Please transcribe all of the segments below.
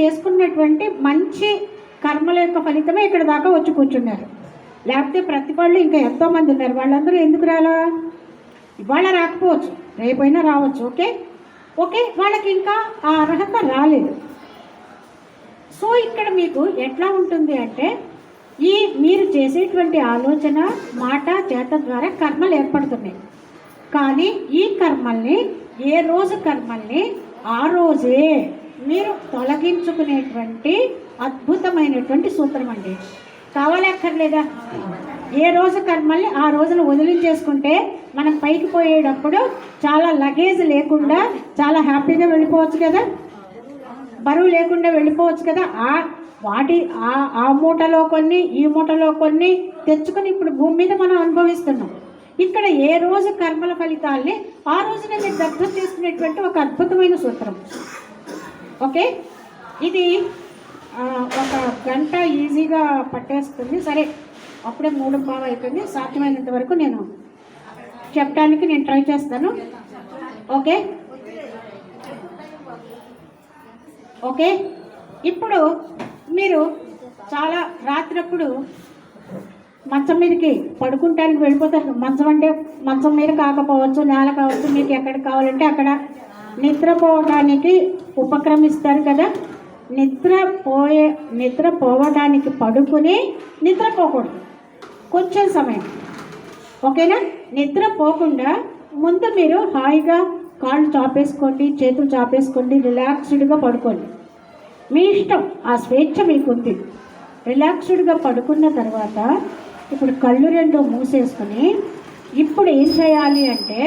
చేసుకున్నటువంటి మంచి కర్మల యొక్క ఫలితమే ఇక్కడ దాకా వచ్చి కూర్చున్నారు. లేకపోతే ప్రతి వాళ్ళు ఇంకా ఎంతోమంది ఉన్నారు. వాళ్ళందరూ ఎందుకు రాలా? ఇవాళ రాకపోవచ్చు. రేపైనా రావచ్చు. ఓకే? ఓకే? వాళ్ళకి ఇంకా ఆ అర్హత రాలేదు. సో ఇక్కడ మీకు ఎట్లా ఉంటుంది అంటే ఈ మీరు చేసేటువంటి ఆలోచన మాట చేత ద్వారా కర్మలు ఏర్పడుతున్నాయి. కానీ ఈ కర్మల్ని ఏ రోజు కర్మల్ని ఆ రోజే మీరు తొలగించుకునేటువంటి అద్భుతమైనటువంటి సూత్రం అండి. కావాలక్కర్లేదా ఏ రోజు కర్మల్ని ఆ రోజున వదిలించేసుకుంటే మనం పైకి పోయేటప్పుడు చాలా లగేజ్ లేకుండా చాలా హ్యాపీగా వెళ్ళిపోవచ్చు కదా? బరువు లేకుండా వెళ్ళిపోవచ్చు కదా? ఆ వాటి ఆ ఆ మూటలో కొన్ని ఈ మూటలో కొన్ని తెచ్చుకొని ఇప్పుడు భూమి మీద మనం అనుభవిస్తున్నాం. ఇక్కడ ఏ రోజు కర్మల ఫలితాల్ని ఆ రోజున మీరు దగ్ధం చేసుకునేటువంటి ఒక అద్భుతమైన సూత్రం. ఓకే? ఇది ఒక గంట ఈజీగా పట్టేస్తుంది. సరే అప్పుడే మూడు పావు అయిపోయింది. సాధ్యమైనంత వరకు నేను చెప్పడానికి నేను ట్రై చేస్తాను. ఓకే? ఓకే? ఇప్పుడు మీరు చాలా రాత్రప్పుడు మంచం మీదకి పడుకుంటానికి వెళ్ళిపోతారు. మంచం అంటే మంచం మీద కాకపోవచ్చు నేల కావచ్చు మీకు ఎక్కడ కావాలంటే అక్కడ నిద్రపోవడానికి ఉపక్రమిస్తారు కదా. నిద్ర పోయే నిద్ర పోవడానికి పడుకుని నిద్రపోకూడదు కొంచెం సమయం. ఓకేనా? నిద్ర పోకుండా ముందు మీరు హాయిగా కాళ్ళు చాపేసుకోండి చేతులు చాపేసుకోండి రిలాక్స్డ్గా పడుకోండి. మీ ఇష్టం ఆ స్వేచ్ఛ మీకుంది. రిలాక్స్డ్గా పడుకున్న తర్వాత ఇప్పుడు కళ్ళు రెండు మూసేసుకుని ఇప్పుడు ఏం చేయాలి అంటే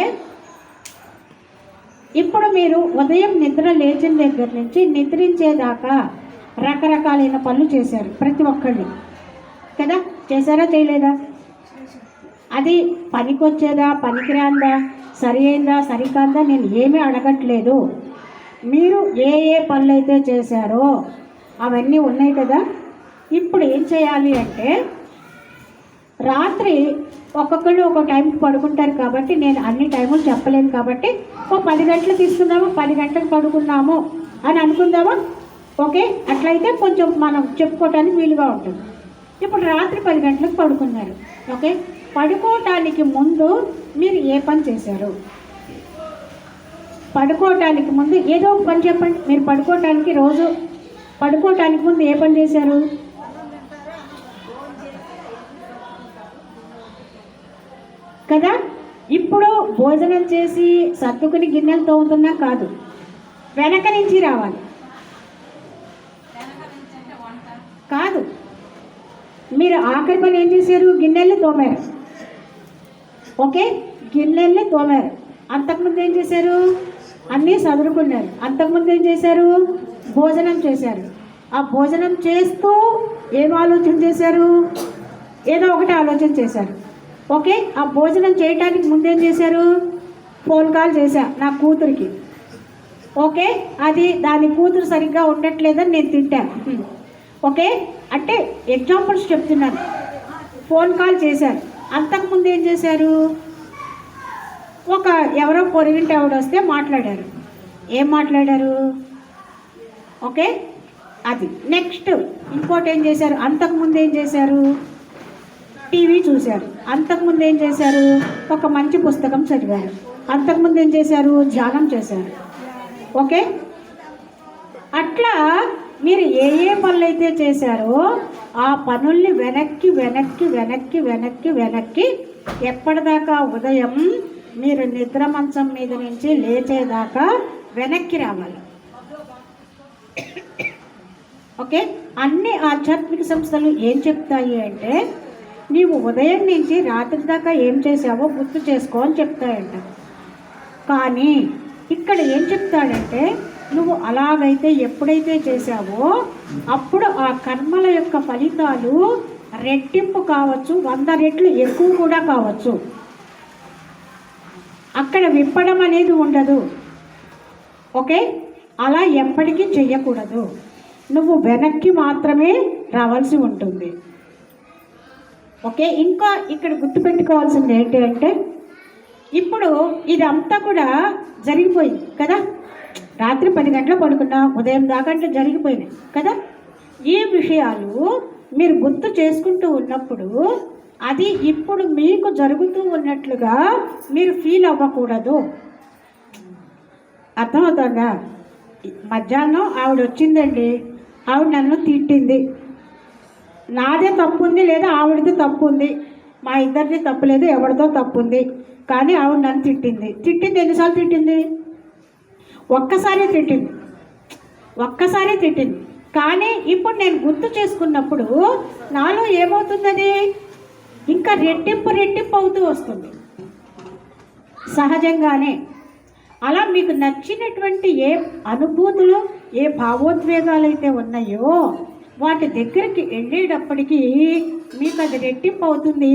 ఇప్పుడు మీరు ఉదయం నిద్ర లేచిన దగ్గర నుంచి నిద్రించేదాకా రకరకాలైన పనులు చేశారు ప్రతి ఒక్కళ్ళు. కదా? చేశారా చేయలేదా? అది పనికొచ్చేదా పనికిరాందా సరి అయిందా సరికాందా నేను ఏమీ అడగట్లేదు. మీరు ఏ ఏ పనులు అయితే చేశారో అవన్నీ ఉన్నాయి కదా? ఇప్పుడు ఏం చేయాలి అంటే రాత్రి ఒక్కొక్కళ్ళు ఒక టైంకి పడుకుంటారు కాబట్టి నేను అన్ని టైములు చెప్పలేను కాబట్టి ఓ పది గంటలు తీసుకుందాము పది గంటలకు పడుకున్నాము అని అనుకుందామా? ఓకే? అట్లయితే కొంచెం మనం చెప్పుకోవటానికి వీలుగా ఉంటుంది. ఇప్పుడు రాత్రి పది గంటలకు పడుకున్నారు. ఓకే? పడుకోవటానికి ముందు మీరు ఏ పని చేశారు? పడుకోవటానికి ముందు ఏదో ఒక పని చెప్పండి. మీరు పడుకోవటానికి రోజు పడుకోవటానికి ముందు ఏ పని చేశారు? కదా? ఇప్పుడు భోజనం చేసి సర్దుకుని గిన్నెలు తోముతున్నా కాదు. వెనక నుంచి రావాలి. కాదు. మీరు ఆఖరి పని ఏం చేశారు? గిన్నెల్ని తోమారు. ఓకే? గిన్నెల్ని తోమారు. అంతకుముందు ఏం చేశారు? అన్నీ చదువుకున్నారు అంతకుముందు ఏం చేశారు? భోజనం చేశారు. ఆ భోజనం చేస్తూ ఏం ఆలోచన చేశారు? ఏదో ఒకటి ఆలోచన చేశారు. ఓకే? ఆ భోజనం చేయటానికి ముందేం చేశారు? ఫోన్ కాల్ చేశా నా కూతురికి. ఓకే? అది దాని కూతురు సరిగ్గా ఉండట్లేదని నేను తింటాను ఓకే? అంటే ఎగ్జాంపుల్స్ చెప్తున్నాను. ఫోన్ కాల్ చేశారు అంతకుముందు ఏం చేశారు? ఒక ఎవరో పొరిగింటి ఆవిడ వస్తే మాట్లాడారు. ఏం మాట్లాడారు? ఓకే? అది. నెక్స్ట్ ఇంకోటి ఏం చేశారు? అంతకుముందు ఏం చేశారు? టీవీ చూశారు. అంతకుముందు ఏం చేశారు? ఒక మంచి పుస్తకం చదివారు. అంతకుముందు ఏం చేశారు? ధ్యానం చేశారు. ఓకే? అట్లా మీరు ఏ ఏ పనులు అయితే చేశారో ఆ పనుల్ని వెనక్కి వెనక్కి వెనక్కి వెనక్కి వెనక్కి ఎప్పటిదాకా ఉదయం మీరు నిద్ర మంచం మీద నుంచి లేచేదాకా వెనక్కి రావాలి. ఓకే? అన్ని ఆధ్యాత్మిక సంస్థలు ఏం చెప్తాయి అంటే నీవు ఉదయం నుంచి రాత్రి దాకా ఏం చేసావో గుర్తు చేసుకో అని చెప్తాయంట. కానీ ఇక్కడ ఏం చెప్తాడంటే నువ్వు అలాగైతే ఎప్పుడైతే చేసావో అప్పుడు ఆ కర్మల యొక్క ఫలితాలు రెట్టింపు కావచ్చు వంద రెట్లు ఎక్కువ కూడా కావచ్చు. అక్కడ విప్పడం అనేది ఉండదు. ఓకే? అలా ఎప్పటికీ చెయ్యకూడదు. నువ్వు వెనక్కి మాత్రమే రావాల్సి ఉంటుంది. ఓకే? ఇంకా ఇక్కడ గుర్తుపెట్టుకోవాల్సింది ఏంటి అంటే ఇప్పుడు ఇదంతా కూడా జరిగిపోయింది కదా? రాత్రి పది గంటలు పడుకున్నా ఉదయం దాకా అంటే జరిగిపోయినాయి కదా? ఈ విషయాలు మీరు గుర్తు చేసుకుంటూ ఉన్నప్పుడు అది ఇప్పుడు మీకు జరుగుతూ ఉన్నట్లుగా మీరు ఫీల్ అవ్వకూడదు. అర్థమవుతుందా? మధ్యాహ్నం ఆవిడ వచ్చిందండి ఆవిడ నన్ను తిట్టింది. నాదే తప్పు ఉంది లేదా ఆవిడది తప్పు ఉంది మా ఇద్దరిది తప్పు లేదు ఎవరిదో తప్పు ఉంది కానీ ఆవిడ నన్ను తిట్టింది. తిట్టింది ఎన్నిసార్లు తిట్టింది? ఒక్కసారి తిట్టింది. ఒక్కసారి తిట్టింది. కానీ ఇప్పుడు నేను గుర్తు చేసుకున్నప్పుడు నాలో ఏమవుతున్నది ఇంకా రెట్టింపు రెట్టింపు అవుతూ వస్తుంది. సహజంగానే. అలా మీకు నచ్చినటువంటి ఏ అనుభూతులు ఏ భావోద్వేగాలు అయితే ఉన్నాయో వాటి దగ్గరికి వెళ్ళేటప్పటికీ మీకు అది రెట్టింపు అవుతుంది.